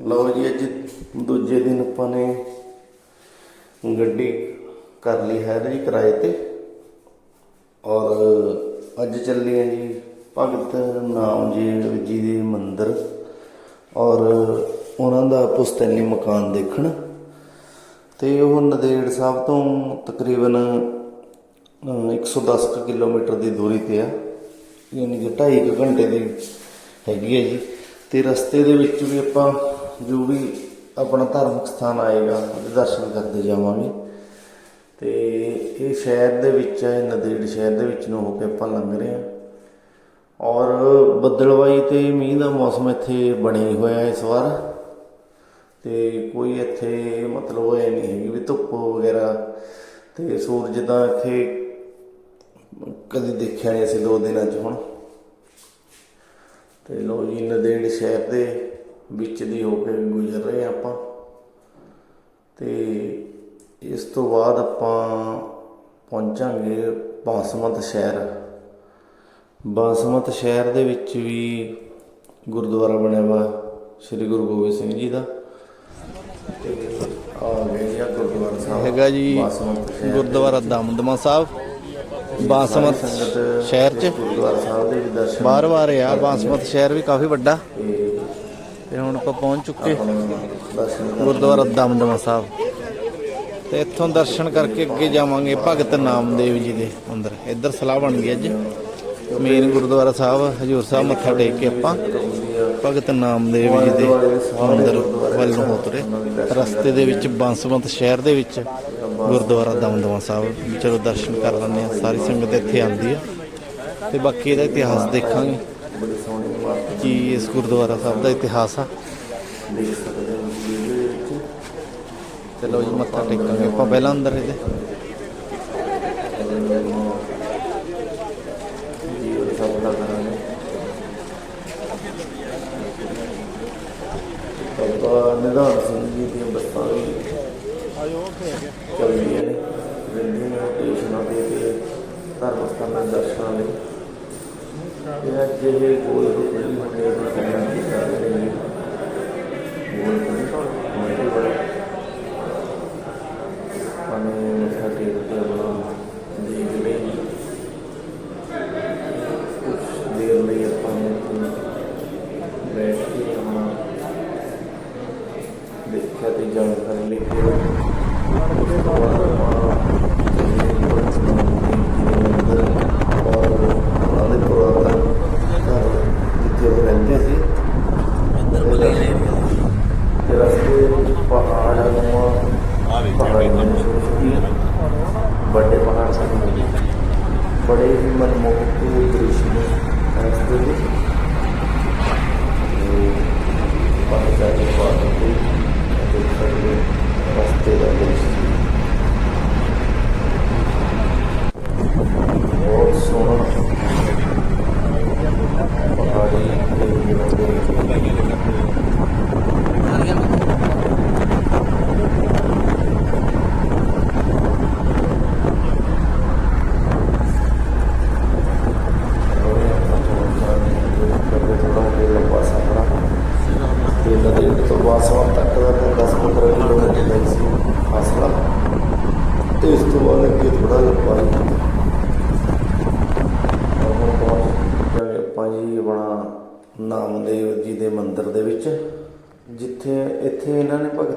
ਲਓ ਜੀ ਅੱਜ ਦੂਜੇ ਦਿਨ ਆਪਾਂ ਨੇ ਗੱਡੀ ਕਰ ਲਈ ਹੈ ਜੀ ਕਿਰਾਏ ਤੇ। ਔਰ ਅੱਜ ਚੱਲੇ ਆ ਜੀ ਭਗਤ ਨਾਮਦੇਵ ਜੀ ਦੇ ਮੰਦਿਰ। ਔਰ ਉਹਨਾਂ ਦਾ ਪੁਸਤੈਨੀ ਮਕਾਨ ਦੇਖਣ। ਤੇ ਉਹ ਨਦੇੜ ਸਾਹਿਬ ਤੋਂ ਤਕਰੀਬਨ ਅਹ, 110 ਕੁ ਕਿਲੋਮੀਟਰ ਦੀ ਦੂਰੀ ਤੇ ਆ। ਯਾਨੀ ਕਿ 2.5 ਘੰਟੇ ਦੀ ਹੈਗੀ ਹੈ ਜੀ। ਤੇ ਰਸਤੇ ਦੇ ਵਿੱਚ ਵੀ ਆਪਾਂ ਜੋ ਵੀ ਆਪਣਾ ਧਾਰਮਿਕ ਸਥਾਨ ਆਏਗਾ, ਉਹਦੇ ਦਰਸ਼ਨ ਕਰਦੇ ਜਾਵਾਂਗੇ। ਤੇ ਇਹ ਸ਼ਹਿਰ ਦੇ ਵਿੱਚ ਹੈ ਨਦੇੜ ਸ਼ਹਿਰ ਦੇ ਵਿੱਚ ਨੂੰ ਹੋ ਕੇ ਆਪਾਂ ਲੰਘ ਰਹੇ ਹਾਂ। ਔਰ ਬੱਦਲਵਾਈ ਤੇ ਮੀਂਹ ਦਾ ਮੌਸਮ ਇੱਥੇ ਬਣੀ ਹੋਇਆ ਇਸ ਵਾਰ। ਤੇ ਕੋਈ ਇੱਥੇ ਮਤਲਬ ਇਹ ਨਹੀਂ ਹੈਗੀ ਵੀ ਧੁੱਪ ਵਗੈਰਾ ਤੇ ਸੂਰਜ ਤਾਂ ਇੱਥੇ ਕਦੀ ਦੇਖਿਆ ਨਹੀਂ ਅਸੀਂ ਦੋ ਦਿਨਾਂ 'ਚ ਹੁਣ। ਤੇ ਲੋ ਜੀ ਨਦੇੜ ਸ਼ਹਿਰ ਦੇ ਵਿੱਚ ਦੀ ਹੋ ਕੇ ਗੁਜ਼ਰ ਰਹੇ ਆਪਾਂ। ਤੇ ਇਸ ਤੋਂ ਬਾਅਦ ਆਪਾਂ ਪਹੁੰਚਾਂਗੇ ਬਾਸਮਤ ਸ਼ਹਿਰ। ਬਾਸਮਤ ਸ਼ਹਿਰ ਦੇ ਵਿੱਚ ਵੀ ਗੁਰਦੁਆਰਾ ਬਣਿਆ ਵਾ ਸ੍ਰੀ ਗੁਰੂ ਗੋਬਿੰਦ ਸਿੰਘ ਜੀ ਦਾ। ਤੇ ਆ ਗਏ ਜੀ ਆਹ ਗੁਰਦੁਆਰਾ ਸਾਹਿਬ ਹੈਗਾ ਜੀ ਗੁਰਦੁਆਰਾ ਦਮਦਮਾ ਸਾਹਿਬ ਬਾਸਮਤ ਸ਼ਹਿਰ 'ਚ। ਗੁਰਦੁਆਰਾ ਸਾਹਿਬ ਦੇ ਵੀ ਦਰਸ਼ਨ ਬਾਰ ਬਾਰ ਆ ਬਾਸਮਤ ਸ਼ਹਿਰ ਵੀ ਕਾਫੀ ਵੱਡਾ। ਤੇ ਹੁਣ ਆਪਾਂ ਪਹੁੰਚ ਚੁੱਕੇ ਗੁਰਦੁਆਰਾ ਦਮਦਮਾ ਸਾਹਿਬ। ਤੇ ਇੱਥੋਂ ਦਰਸ਼ਨ ਕਰਕੇ ਅੱਗੇ ਜਾਵਾਂਗੇ ਭਗਤ ਨਾਮਦੇਵ ਜੀ ਦੇ ਅੰਦਰ ਇੱਧਰ ਸਲਾਹ ਬਣ ਗਈ ਅੱਜ। ਮੇਨ ਗੁਰਦੁਆਰਾ ਸਾਹਿਬ, ਹਜੂਰ ਸਾਹਿਬ ਮੱਥਾ ਟੇਕ ਕੇ ਆਪਾਂ ਭਗਤ ਨਾਮਦੇਵ ਜੀ ਦੇ ਅੰਦਰ ਵੱਲ ਨੂੰ ਹੋ ਰਸਤੇ ਦੇ ਵਿੱਚ, ਬੰਸਵੰਤ ਸ਼ਹਿਰ ਦੇ ਵਿੱਚ ਗੁਰਦੁਆਰਾ ਦਮਦਮਾ ਸਾਹਿਬ। ਚਲੋ ਦਰਸ਼ਨ ਕਰ ਲੈਂਦੇ ਆ ਸਾਰੀ ਸੰਗਤ ਇੱਥੇ ਆਉਂਦੀ ਆ ਤੇ ਬਾਕੀ ਇਹਦਾ ਇਤਿਹਾਸ ਦੇਖਾਂਗੇ ਬੜੀ ਸੋਹਣੀ ਇਮਾਰਤ ਕੀ ਇਸ ਗੁਰਦੁਆਰਾ ਸਾਹਿਬ ਦਾ ਇਤਿਹਾਸ ਆ। ਚਲੋ ਜੀ, ਮੱਥਾ ਟੇਕਾਂਗੇ ਆਪਾਂ ਪਹਿਲਾਂ ਅੰਦਰ ਇਹਦੇ। ਬਾਬਾ ਨਿਧਾਨ ਸਿੰਘ ਜੀ ਦੀਆਂ ਬੱਸਾਂ ਵੀ ਚੱਲਦੀਆਂ ਨੇ। ਰਹਿੰਦੀਆਂ ਨੇ ਸਟੇਸ਼ਨਾਂ ਦੇ ਤੇ ਧਰਮ ਸਥਾਨਾਂ ਦਰਸ਼ਨਾਂ ਲਈ ਇਹ ਅੱਜ ਇਹ ਗੋਲ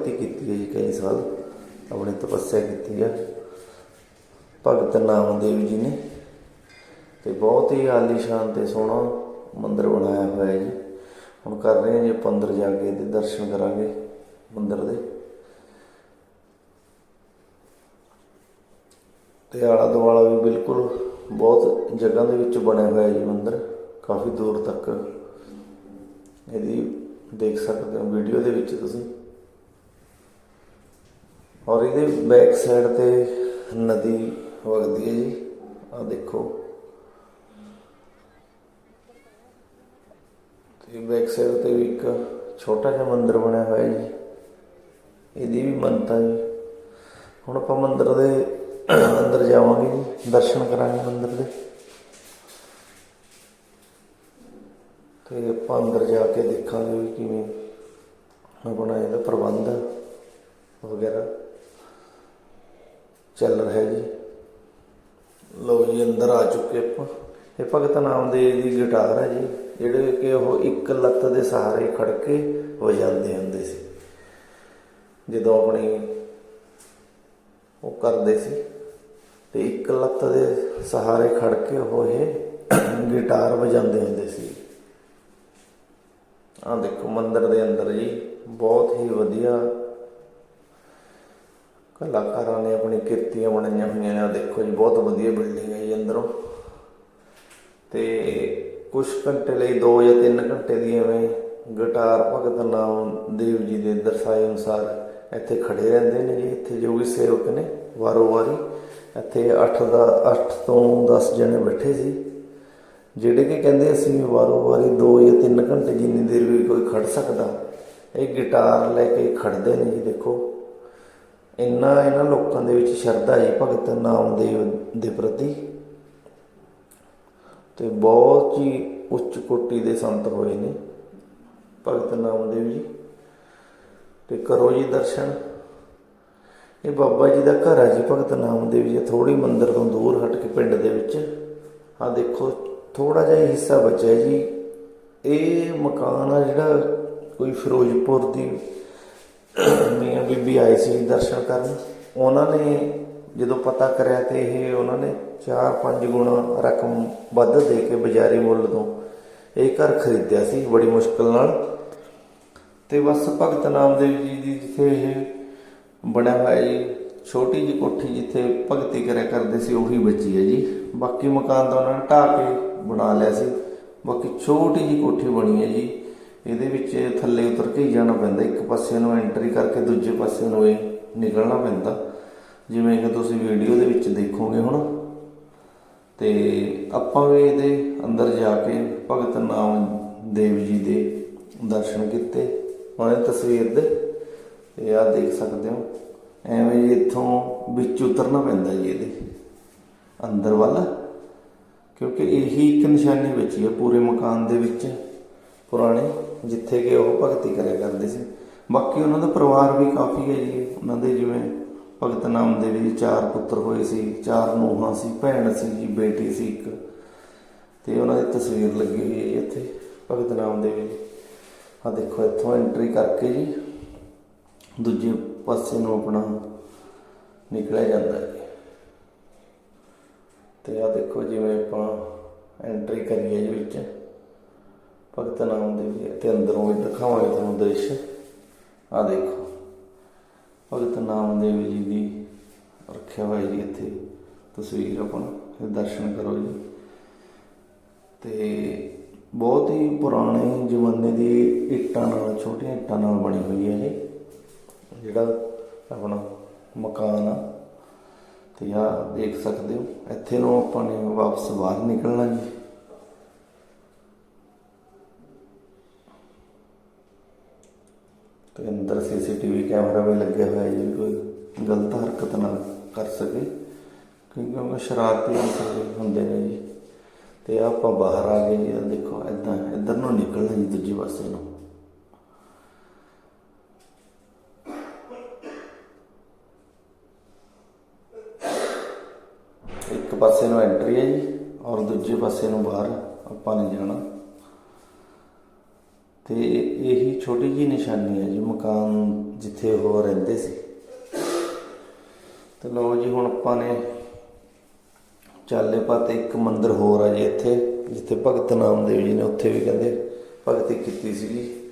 ਭਗਤੀ ਕੀਤੀ ਹੈ ਜੀ ਕਈ ਸਾਲ, ਆਪਣੀ ਤਪੱਸਿਆ ਕੀਤੀ ਹੈ। ਭਗਤ ਨਾਮਦੇਵ ਜੀ ਨੇ ਤੇ ਬਹੁਤ ਹੀ ਆਲੀਸ਼ਾਨ ਤੇ ਸੋਹਣਾ ਮੰਦਿਰ ਬਣਾਇਆ ਹੋਇਆ ਹੈ ਜੀ। ਹੁਣ ਕਰ ਰਹੇ ਹਾਂ ਜੀ ਪੰਦਰ ਜਾ ਕੇ ਇਹਦੇ ਦਰਸ਼ਨ ਕਰਾਂਗੇ ਮੰਦਿਰ ਦੇ। ਤੇ ਆਲਾ ਦੁਆਲਾ ਵੀ ਬਿਲਕੁਲ ਬਹੁਤ ਜਗ੍ਹਾ ਦੇ ਵਿੱਚ ਬਣਿਆ ਹੋਇਆ ਜੀ ਮੰਦਿਰ, ਕਾਫੀ ਦੂਰ ਤੱਕ। ਇਹਦੀ ਦੇਖ ਸਕਦੇ ਹੋ, ਵੀਡੀਓ ਦੇ ਵਿੱਚ ਤੁਸੀਂ। ਔਰ ਇਹਦੇ ਬੈਕ ਸਾਈਡ ਤੇ ਨਦੀ ਵਗਦੀ ਹੈ ਜੀ। ਆ ਦੇਖੋ। ਤੇ ਬੈਕ ਸਾਈਡ ਤੇ ਵੀ ਇੱਕ ਛੋਟਾ ਜਿਹਾ ਮੰਦਿਰ ਬਣਿਆ ਹੋਇਆ ਜੀ। ਇਹਦੀ ਵੀ ਮੰਨਤਾ ਜੀ। ਹੁਣ ਆਪਾਂ ਮੰਦਿਰ ਦੇ ਅੰਦਰ ਜਾਵਾਂਗੇ ਜੀ। ਦਰਸ਼ਨ ਕਰਾਂਗੇ ਮੰਦਿਰ ਦੇ। ਤੇ ਆਪਾਂ ਅੰਦਰ ਜਾ ਕੇ ਦੇਖਾਂਗੇ ਵੀ ਕਿਵੇਂ ਆਪਣਾ ਇਹਦਾ ਪ੍ਰਬੰਧ ਵਗੈਰਾ। ਚੱਲ ਰਿਹਾ ਜੀ। ਲੋ ਜੀ, ਅੰਦਰ ਆ ਚੁੱਕੇ ਆਪਾਂ। ਇਹ ਭਗਤ ਨਾਮ ਨਾਮਦੇਵ ਦੀ ਗਿਟਾਰ ਹੈ ਜੀ, ਜਿਹੜੇ ਕਿ ਉਹ ਇੱਕ ਲੱਤ ਦੇ ਸਹਾਰੇ ਖੜ ਕੇ ਵਜਾਉਂਦੇ ਹੁੰਦੇ ਸੀ। ਜਦੋਂ ਆਪਣੀ ਉਹ ਕਰਦੇ ਸੀ, ਤੇ ਇੱਕ ਲੱਤ ਦੇ ਸਹਾਰੇ ਖੜ ਕੇ ਉਹ ਇਹ ਗਿਟਾਰ ਵਜਾਉਂਦੇ ਹੁੰਦੇ ਸੀ। ਆ ਦੇਖੋ, ਮੰਦਰ ਦੇ ਅੰਦਰ ਜੀ, ਬਹੁਤ ਹੀ ਵਧੀਆ ਕਲਾਕਾਰਾਂ ਨੇ ਆਪਣੀ ਕਿਰਤੀਆਂ ਬਣਾਈਆਂ ਹੋਈਆਂ ਨੇ। ਆਹ ਦੇਖੋ ਜੀ, ਬਹੁਤ ਵਧੀਆ ਬਿਲਡਿੰਗ ਹੈ ਜੀ ਅੰਦਰੋਂ। ਤੇ ਕੁਝ ਘੰਟੇ ਲਈ 2 ਜਾਂ 3 ਘੰਟੇ ਦੀ ਐਵੇਂ ਗਿਟਾਰ ਭਗਤ ਨਾਮ ਦੇਵ ਜੀ ਦੇ ਦਰਸਾਏ ਅਨੁਸਾਰ ਇੱਥੇ ਖੜੇ ਰਹਿੰਦੇ ਨੇ ਜੀ। ਇੱਥੇ ਜੋ ਵੀ ਸੇਵਕ ਨੇ ਵਾਰੋ ਵਾਰੀ ਇੱਥੇ 8 ਦਾ 8 ਤੋਂ 10 ਜਣੇ ਬੈਠੇ ਸੀ। ਜਿਹੜੇ ਕਿ ਕਹਿੰਦੇ ਅਸੀਂ ਵਾਰੋ ਵਾਰੀ 2 ਜਾਂ 3 ਘੰਟੇ ਜਿੰਨੀ ਦੇਰ ਵੀ ਕੋਈ ਖੜ ਸਕਦਾ, ਇਹ ਗਿਟਾਰ ਲੈ ਕੇ ਖੜਦੇ ਨੇ ਜੀ, ਦੇਖੋ। ਇੰਨਾ ਇਹਨਾਂ ਲੋਕਾਂ ਦੇ ਵਿੱਚ ਸ਼ਰਧਾ ਹੈ ਭਗਤ ਨਾਮਦੇਵ ਦੇ ਪ੍ਰਤੀ। ਤੇ ਬਹੁਤ ਹੀ ਉੱਚ ਕੋਟੀ ਦੇ ਸੰਤ ਹੋਏ ਨੇ ਭਗਤ ਨਾਮਦੇਵ ਜੀ ਤੇ ਕਰੋ ਜੀ ਦਰਸ਼ਨ। ਇਹ ਬਾਬਾ ਜੀ ਦਾ ਘਰ ਹੈ ਜੀ ਭਗਤ ਨਾਮਦੇਵ ਜੀ ਥੋੜੀ ਮੰਦਰ ਤੋਂ ਦੂਰ ਹਟ ਕੇ ਪਿੰਡ ਦੇ ਵਿੱਚ। ਆ ਦੇਖੋ ਥੋੜਾ ਜਿਹਾ ਹਿੱਸਾ ਬਚਿਆ ਜੀ। ਇਹ ਮਕਾਨ ਆ ਜਿਹੜਾ ਕੋਈ ਫਿਰੋਜ਼ਪੁਰ ਦੀ ਮੀਆਂ ਬੀਬੀ ਆਏ ਸੀ ਦਰਸ਼ਨ ਕਰਨ। ਉਹਨਾਂ ਨੇ ਜਦੋਂ ਪਤਾ ਕਰਿਆ ਤੇ ਇਹ ਉਹਨਾਂ ਨੇ 4-5 ਗੁਣਾ ਰਕਮ ਵੱਧ ਦੇ ਕੇ ਬਾਜ਼ਾਰੀ ਮੁੱਲ ਤੋਂ ਇਹ ਘਰ ਖਰੀਦਿਆ ਸੀ ਬੜੀ ਮੁਸ਼ਕਲ ਨਾਲ। ਤੇ ਬਸ ਭਗਤ ਨਾਮਦੇਵ ਜੀ ਦੀ ਜਿੱਥੇ ਇਹ ਬਣਿਆ ਹੋਇਆ ਜੀ, ਛੋਟੀ ਜਿਹੀ ਕੋਠੀ ਜਿੱਥੇ ਭਗਤੀ ਕਰਿਆ ਕਰਦੇ ਸੀ, ਉਹੀ ਬਚੀ ਹੈ ਜੀ। ਬਾਕੀ ਮਕਾਨ ਤਾਂ ਉਹਨਾਂ ਨੇ ਢਾਹ ਕੇ ਬਣਾ ਲਿਆ ਸੀ। ਬਾਕੀ ਛੋਟੀ ਜਿਹੀ ਕੋਠੀ ਬਣੀ ਹੈ ਜੀ। ਇਹਦੇ ਵਿੱਚ ਥੱਲੇ ਉਤਰ ਕੇ ਹੀ ਜਾਣਾ ਪੈਂਦਾ, ਇੱਕ ਪਾਸੇ ਨੂੰ ਐਂਟਰੀ ਕਰਕੇ ਦੂਜੇ ਪਾਸੇ ਨੂੰ ਇਹ ਨਿਕਲਣਾ ਪੈਂਦਾ। ਜਿਵੇਂ ਕਿ ਤੁਸੀਂ ਵੀਡੀਓ ਦੇ ਵਿੱਚ ਦੇਖੋਗੇ ਹੁਣ। ਤੇ ਆਪਾਂ ਵੀ ਇਹਦੇ ਅੰਦਰ ਜਾ ਕੇ ਭਗਤ ਨਾਮ ਦੇਵ ਜੀ ਦੇ ਦਰਸ਼ਨ ਕੀਤੇ, ਉਹਨਾਂ ਦੀ ਤਸਵੀਰ ਦੇ। ਤੇ ਆਹ ਦੇਖ ਸਕਦੇ ਹੋ, ਐਵੇਂ ਜੀ ਇੱਥੋਂ ਵਿੱਚ ਉਤਰਨਾ ਪੈਂਦਾ ਜੀ ਇਹਦੇ ਅੰਦਰ ਵੱਲ। ਕਿਉਂਕਿ ਇਹੀ ਇੱਕ ਨਿਸ਼ਾਨੀ ਬਚੀ ਹੈ ਪੂਰੇ ਮਕਾਨ ਦੇ ਵਿੱਚ। ਪੁਰਾਣੇ ਜਿੱਥੇ ਕਿ ਉਹ ਭਗਤੀ ਕਰਿਆ ਕਰਦੇ ਸੀ। ਬਾਕੀ ਉਹਨਾਂ ਦਾ ਪਰਿਵਾਰ ਵੀ ਕਾਫੀ ਹੈ ਜੀ। ਉਹਨਾਂ ਦੇ ਜਿਵੇਂ ਭਗਤ ਨਾਮ ਦੇ ਵੀ ਚਾਰ ਪੁੱਤਰ ਹੋਏ ਸੀ, ਚਾਰ ਨੂੰਹਾਂ ਸੀ, ਭੈਣ ਸੀ ਜੀ, ਬੇਟੀ ਸੀ ਇੱਕ। ਤੇ ਉਹਨਾਂ ਦੀ ਤਸਵੀਰ ਲੱਗੀ ਹੋਈ ਹੈ ਜੀ ਇੱਥੇ ਭਗਤ ਨਾਮ ਦੇ ਵੀ। ਆ ਦੇਖੋ, ਇੱਥੋਂ ਐਂਟਰੀ ਕਰਕੇ ਜੀ ਦੂਜੇ ਪਾਸੇ ਨੂੰ ਆਪਣਾ ਨਿਕਲਿਆ ਜਾਂਦਾ ਹੈ ਜੀ। ਤੇ ਆ ਦੇਖੋ, ਜਿਵੇਂ ਆਪਾਂ ਐਂਟਰੀ ਕਰੀਏ ਜੀ ਵਿੱਚ। ਭਗਤ ਨਾਮ ਦੇ ਵੀ ਤੇ ਅੰਦਰੋਂ ਵੀ ਦਿਖਾਵਾਂਗੇ ਤੁਹਾਨੂੰ ਦ੍ਰਿਸ਼। ਆ ਦੇਖੋ। ਭਗਤ ਨਾਮ ਦੇਵ ਜੀ ਦੀ ਰੱਖਿਆ ਹੋਇਆ ਜੀ ਇੱਥੇ ਤਸਵੀਰ ਆਪਾਂ ਫਿਰ ਦਰਸ਼ਨ ਕਰੋ ਜੀ। ਤੇ ਬਹੁਤ ਹੀ ਪੁਰਾਣੇ ਜ਼ਮਾਨੇ ਦੀ ਇੱਟਾਂ ਨਾਲ, ਛੋਟੀਆਂ ਇੱਟਾਂ ਨਾਲ ਬਣੀ ਹੋਈ ਹੈ ਜੀ ਜਿਹੜਾ ਆਪਣਾ ਮਕਾਨ ਆ। ਤੇ ਆ ਦੇਖ ਸਕਦੇ ਹੋ, ਇੱਥੇ ਨੂੰ ਆਪਾਂ ਨੇ ਵਾਪਸ ਬਾਹਰ ਨਿਕਲਣਾ ਜੀ। ਤੇ ਅੰਦਰ ਸੀਸੀਟੀਵੀ ਕੈਮਰਾ ਵੀ ਲੱਗਿਆ ਹੋਇਆ ਜੀ, ਕੋਈ ਗਲਤ ਹਰਕਤ ਨਾ ਕਰ ਸਕੇ, ਕਿਉਂਕਿ ਉਹ ਸ਼ਰਾਰਤੀ ਅਨਸਰ ਹੁੰਦੇ ਨੇ ਜੀ। ਤੇ ਆਪਾਂ ਬਾਹਰ ਆ ਗਏ ਜੀ ਦੇਖੋ, ਇਦਾਂ, ਇੱਧਰ ਨੂੰ ਨਿਕਲਣਾ ਜੀ ਦੂਜੇ ਪਾਸੇ ਨੂੰ। ਇੱਕ ਪਾਸੇ ਨੂੰ ਐਂਟਰੀ ਹੈ ਜੀ, ਔਰ ਦੂਜੇ ਪਾਸੇ ਨੂੰ ਬਾਹਰ, ਆਪਾਂ ਨੇ ਜਾਣਾ। ਤੇ ਇਹੀ ਛੋਟੀ ਜੀ ਨਿਸ਼ਾਨੀ ਹੈ ਜੀ, ਮਕਾਨ ਜਿੱਥੇ ਉਹ ਰਹਿੰਦੇ ਸੀ। ਤੇ ਲਓ ਜੀ, ਹੁਣ ਆਪਾਂ ਨੇ ਚਾਲੇ ਪਾਤੇ ਇੱਕ ਮੰਦਿਰ ਹੋਰ ਆ ਜੀ ਇੱਥੇ, ਜਿੱਥੇ ਭਗਤ ਨਾਮਦੇਵ ਜੀ ਨੇ ਉੱਥੇ ਵੀ ਕਹਿੰਦੇ ਭਗਤੀ ਕੀਤੀ ਸੀਗੀ।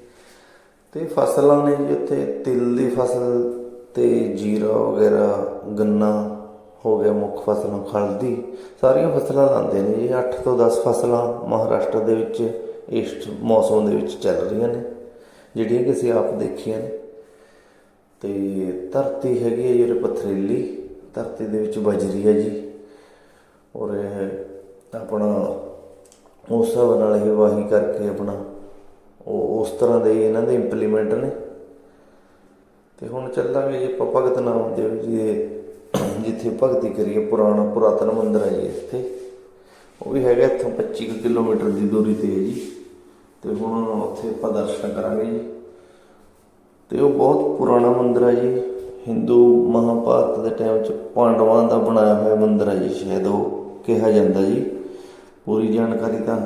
ਤੇ ਫਸਲਾਂ ਨੇ ਜੀ ਉੱਥੇ, ਤਿਲ ਦੀ ਫਸਲ ਤੇ ਜੀਰਾ ਵਗੈਰਾ, ਗੰਨਾ ਹੋ ਗਿਆ ਮੁੱਖ ਫਸਲਾਂ ਖਲਦੀ। ਸਾਰੀਆਂ ਫਸਲਾਂ ਲਾਉਂਦੇ ਨੇ ਜੀ 8 ਤੋਂ 10 ਫਸਲਾਂ ਮਹਾਰਾਸ਼ਟਰ ਦੇ ਵਿੱਚ ਇਸ ਮੌਸਮ ਦੇ ਵਿੱਚ ਚੱਲ ਰਹੀਆਂ ਨੇ, ਜਿਹੜੀਆਂ ਕਿ ਅਸੀਂ ਆਪ ਦੇਖੀਆਂ ਨੇ। ਤੇ ਧਰਤੀ ਹੈਗੀ ਹੈ ਜਿਹੜੇ ਪਥਰੀਲੀ, ਧਰਤੀ ਦੇ ਵਿੱਚ ਬਜਰੀ ਹੈ ਜੀ। ਔਰ ਇਹ ਆਪਣਾ ਉਸ ਹਿਸਾਬ ਨਾਲ ਇਹ ਵਾਹੀ ਕਰਕੇ ਆਪਣਾ ਉਹ ਉਸ ਤਰ੍ਹਾਂ ਦੇ ਇਹਨਾਂ ਦੇ ਇੰਪਲੀਮੈਂਟ ਨੇ। ਤੇ ਹੁਣ ਚੱਲਾਂਗੇ ਜੀ ਆਪਾਂ ਭਗਤ ਨਾਮ ਦੇਵ ਜੀ ਦੇ ਜਿੱਥੇ ਭਗਤੀ ਕਰੀਏ, ਪੁਰਾਣਾ ਪੁਰਾਤਨ ਮੰਦਿਰ ਹੈ ਜੀ ਇੱਥੇ। ਉਹ ਵੀ ਹੈਗਾ ਇੱਥੋਂ 25 ਕੁ ਕਿਲੋਮੀਟਰ ਦੀ ਦੂਰੀ ਤੇ ਹੈ ਜੀ। ਤੇ ਹੁਣ ਉੱਥੇ ਆਪਾਂ ਦਰਸ਼ਨ ਕਰਾਂਗੇ ਜੀ। ਤੇ ਉਹ ਬਹੁਤ ਪੁਰਾਣਾ ਮੰਦਿਰ ਹੈ ਜੀ। ਹਿੰਦੂ ਮਹਾਭਾਰਤ ਦੇ ਟਾਈਮ ਚ ਪਾਂਡਵਾਂ ਦਾ ਬਣਾਇਆ ਹੋਇਆ ਮੰਦਿਰ ਹੈ ਜੀ, ਸ਼ਾਇਦ ਉਹ ਕਿਹਾ ਜਾਂਦਾ ਜੀ। ਪੂਰੀ ਜਾਣਕਾਰੀ ਤਾਂ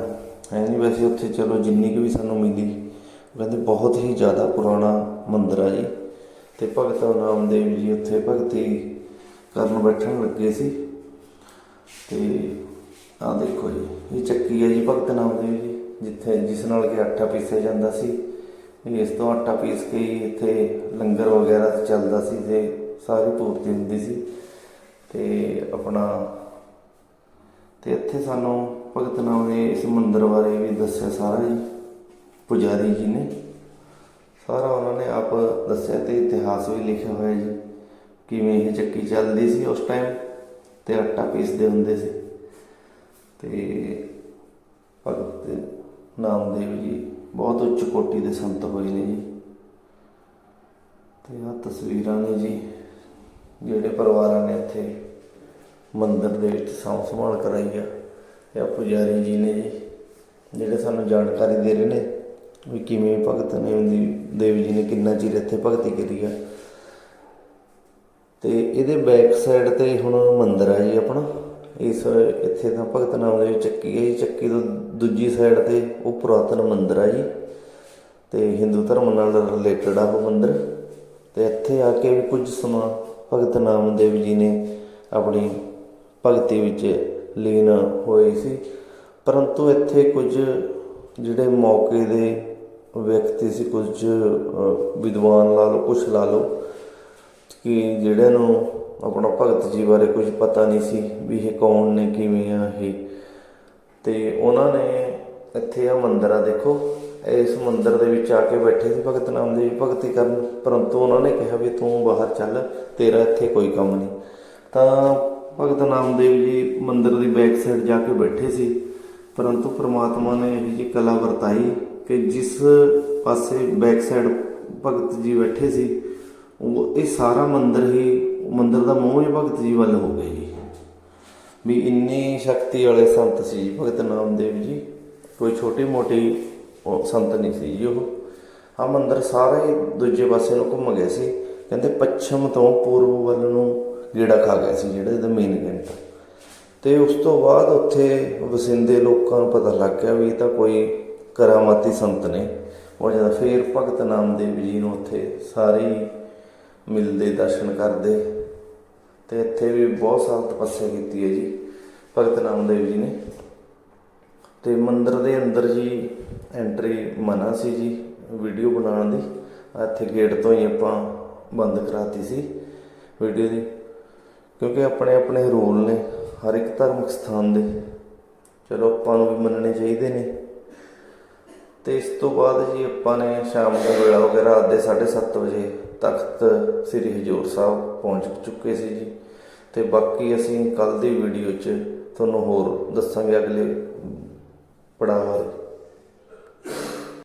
ਹੈ ਨਹੀਂ ਵੈਸੇ ਉੱਥੇ, ਚਲੋ ਜਿੰਨੀ ਕੁ ਵੀ ਸਾਨੂੰ ਮਿਲੀ, ਕਹਿੰਦੇ ਬਹੁਤ ਹੀ ਜ਼ਿਆਦਾ ਪੁਰਾਣਾ ਮੰਦਿਰ ਆ ਜੀ। ਤੇ ਭਗਤ ਨਾਮਦੇਵ ਜੀ ਉੱਥੇ ਭਗਤੀ ਕਰਨ ਬੈਠਣ ਲੱਗੇ ਸੀ। ਤੇ ਆਹ ਦੇਖੋ ਜੀ, ਇਹ ਚੱਕੀ ਹੈ ਜੀ ਭਗਤ ਨਾਮਦੇਵ ਜੀ। ਜਿੱਥੇ ਜਿਸ ਨਾਲ ਕਿ ਆਟਾ ਪੀਸਿਆ ਜਾਂਦਾ ਸੀ ਇਸ ਤੋਂ ਆਟਾ ਪੀਸ ਕੇ ਹੀ ਇੱਥੇ ਲੰਗਰ ਵਗੈਰਾ ਚੱਲਦਾ ਸੀ ਤੇ ਸਾਰੀ ਪੂਰਤੀ ਹੁੰਦੀ ਸੀ ਤੇ ਆਪਣਾ ਤੇ ਇੱਥੇ ਸਾਨੂੰ ਭਗਤ ਨਾਮ ਨੇ ਇਸ ਮੰਦਿਰ ਬਾਰੇ ਵੀ ਦੱਸਿਆ ਸਾਰਾ ਜੀ ਪੁਜਾਰੀ ਜੀ ਨੇ। ਸਾਰਾ ਉਹਨਾਂ ਨੇ ਆਪ ਦੱਸਿਆ ਤੇ ਇਤਿਹਾਸ ਵੀ ਲਿਖਿਆ ਹੋਇਆ ਜੀ, ਕਿਵੇਂ ਇਹ ਚੱਕੀ ਚੱਲਦੀ ਸੀ ਉਸ ਟਾਈਮ ਤੇ ਆਟਾ ਪੀਸਦੇ ਹੁੰਦੇ ਸੀ। ਤੇ ਭਗਤ ਨਾਮਦੇਵ ਜੀ, ਬਹੁਤ ਉੱਚ ਕੋਟੀ ਦੇ ਸੰਤ ਹੋਏ ਨੇ ਜੀ। ਤੇ ਆਹ ਤਸਵੀਰਾਂ ਨੇ ਜੀ, ਜਿਹੜੇ ਪਰਿਵਾਰਾਂ ਨੇ ਇੱਥੇ ਮੰਦਿਰ ਦੇ ਵਿੱਚ ਸਾਂਭ ਸੰਭਾਲ ਕਰਾਈ ਆ। ਤੇ ਆ ਪੁਜਾਰੀ ਜੀ ਨੇ ਜੀ, ਜਿਹੜੇ ਸਾਨੂੰ ਜਾਣਕਾਰੀ ਦੇ ਰਹੇ ਨੇ ਵੀ ਕਿਵੇਂ ਭਗਤ ਨੇ ਦੀ ਦੇਵ ਜੀ ਨੇ ਕਿੰਨਾ ਚਿਰ ਇੱਥੇ ਭਗਤੀ ਕਰੀ ਆ। ਤੇ ਇਹਦੇ ਬੈਕ ਸਾਈਡ ਤੇ ਹੁਣ ਮੰਦਿਰ ਆ ਜੀ ਆਪਣਾ। ਇਸ ਇੱਥੇ ਤਾਂ ਭਗਤ ਨਾਮ ਦੇ ਚੱਕੀ ਹੈ ਜੀ, ਚੱਕੀ ਤੋਂ ਦੂਜੀ ਸਾਈਡ ਤੇ ਉਹ ਪੁਰਾਤਨ ਮੰਦਿਰ ਆ ਜੀ। ਤੇ ਹਿੰਦੂ ਧਰਮ ਨਾਲ ਰਿਲੇਟਡ ਆ ਉਹ ਮੰਦਿਰ। ਤੇ ਇੱਥੇ ਆ ਕੇ ਵੀ ਕੁਝ ਸਮਾਂ ਭਗਤ ਨਾਮਦੇਵ ਜੀ ਨੇ ਆਪਣੀ ਭਗਤੀ ਵਿੱਚ ਲੀਨ ਹੋਏ ਸੀ। ਪਰੰਤੂ ਇੱਥੇ ਕੁਝ ਜਿਹੜੇ ਮੌਕੇ ਦੇ ਵਿਅਕਤੀ ਸੀ, ਕੁਝ ਵਿਦਵਾਨ ਲਾ ਲਓ ਕੁਝ ਲਾ ਲਓ ਕਿ ਜਿਹੜਿਆਂ ਨੂੰ ਆਪਣਾ ਭਗਤ ਜੀ ਬਾਰੇ ਕੁਝ ਪਤਾ ਨਹੀਂ ਸੀ ਵੀ ਇਹ ਕੌਣ ਨੇ, ਕਿਵੇਂ ਆ ਇਹ। ਤੇ ਉਹਨਾਂ ਨੇ ਇੱਥੇ ਆ ਮੰਦਿਰ ਆ ਦੇਖੋ, ਇਸ ਮੰਦਿਰ ਦੇ ਵਿੱਚ ਆ ਕੇ ਬੈਠੇ ਸੀ ਭਗਤ ਨਾਮਦੇਵ ਜੀ ਭਗਤੀ ਕਰਨ। ਪਰੰਤੂ ਉਹਨਾਂ ਨੇ ਕਿਹਾ ਵੀ ਤੂੰ ਬਾਹਰ ਚੱਲ, ਤੇਰਾ ਇੱਥੇ ਕੋਈ ਕੰਮ ਨਹੀਂ। ਤਾਂ ਭਗਤ ਨਾਮਦੇਵ ਜੀ ਮੰਦਿਰ ਦੀ ਬੈਕ ਸਾਈਡ ਜਾ ਕੇ ਬੈਠੇ ਸੀ। ਪਰੰਤੂ ਪ੍ਰਮਾਤਮਾ ਨੇ ਇਹ ਜੀ ਕਲਾ ਵਰਤਾਈ ਕਿ ਜਿਸ ਪਾਸੇ ਬੈਕ ਸਾਈਡ ਭਗਤ ਜੀ ਬੈਠੇ ਸੀ ਉਹ ਇਹ ਸਾਰਾ ਮੰਦਿਰ ਹੀ, ਮੰਦਿਰ ਦਾ ਮੂੰਹ ਹੀ ਭਗਤ ਜੀ ਵੱਲ ਹੋ ਗਿਆ ਜੀ। ਵੀ ਇੰਨੀ ਸ਼ਕਤੀ ਵਾਲੇ ਸੰਤ ਸੀ ਜੀ, ਭਗਤ ਨਾਮਦੇਵ ਜੀ। ਕੋਈ ਛੋਟੀ ਮੋਟੀ ਸੰਤ ਨਹੀਂ ਸੀ ਜੀ ਉਹ। ਆ ਮੰਦਿਰ ਸਾਰਾ ਹੀ ਦੂਜੇ ਪਾਸੇ ਨੂੰ ਘੁੰਮ ਗਿਆ ਸੀ। ਕਹਿੰਦੇ ਪੱਛਮ ਤੋਂ ਪੂਰਬ ਵੱਲ ਨੂੰ ਗੇੜਾ ਖਾ ਗਿਆ ਸੀ, ਜਿਹੜਾ ਇਹਦਾ ਮੇਨ ਗੇਟ। ਤੇ ਉਸ ਤੋਂ ਬਾਅਦ ਉੱਥੇ ਵਸਿੰਦੇ ਲੋਕਾਂ ਨੂੰ ਪਤਾ ਲੱਗ ਗਿਆ ਵੀ ਇਹ ਤਾਂ ਕੋਈ ਕਰਾਮਾਤੀ ਸੰਤ ਨੇ। ਉਹ ਜਦ ਫੇਰ ਭਗਤ ਨਾਮਦੇਵ ਜੀ ਨੂੰ ਉੱਥੇ ਸਾਰੇ ਹੀ ਮਿਲਦੇ, ਦਰਸ਼ਨ ਕਰਦੇ। ਤੇ ਇੱਥੇ ਵੀ ਬਹੁਤ ਸਾਲ ਤਪੱਸਿਆ ਕੀਤੀ ਹੈ ਜੀ, ਭਗਤ ਨਾਮਦੇਵ ਜੀ ਨੇ। ਤੇ ਮੰਦਿਰ ਦੇ ਅੰਦਰ ਜੀ ਐਂਟਰੀ ਮਨਾ ਸੀ ਜੀ ਵੀਡੀਓ ਬਣਾਉਣ ਦੀ। ਇੱਥੇ ਗੇਟ ਤੋਂ ਹੀ ਆਪਾਂ ਬੰਦ ਕਰਾਤੀ ਸੀ ਵੀਡੀਓ ਦੀ। ਕਿਉਂਕਿ ਆਪਣੇ ਆਪਣੇ ਰੂਲ ਨੇ, ਹਰ ਇੱਕ ਧਾਰਮਿਕ ਸਥਾਨ ਦੇ। ਚਲੋ ਆਪਾਂ ਨੂੰ ਵੀ ਮੰਨਣੇ ਚਾਹੀਦੇ ਨੇ। ਤੇ ਇਸ ਤੋਂ ਬਾਅਦ ਜੀ ਆਪਾਂ ਨੇ ਸ਼ਾਮ ਦਾ ਵੇਲਾ ਹੋ ਗਿਆ ਰਾਤ ਦੇ 7:30 ਵਜੇ ਤਖਤ ਸ੍ਰੀ ਹਜੂਰ ਸਾਹਿਬ ਪਹੁੰਚ ਚੁੱਕੇ ਸੀ ਜੀ। ਤੇ ਬਾਕੀ ਅਸੀਂ ਕੱਲ ਦੀ ਵੀਡੀਓ 'ਚ ਤੁਹਾਨੂੰ ਹੋਰ ਦੱਸਾਂਗੇ ਅਗਲੇ ਪੜਾਅ ਬਾਰੇ।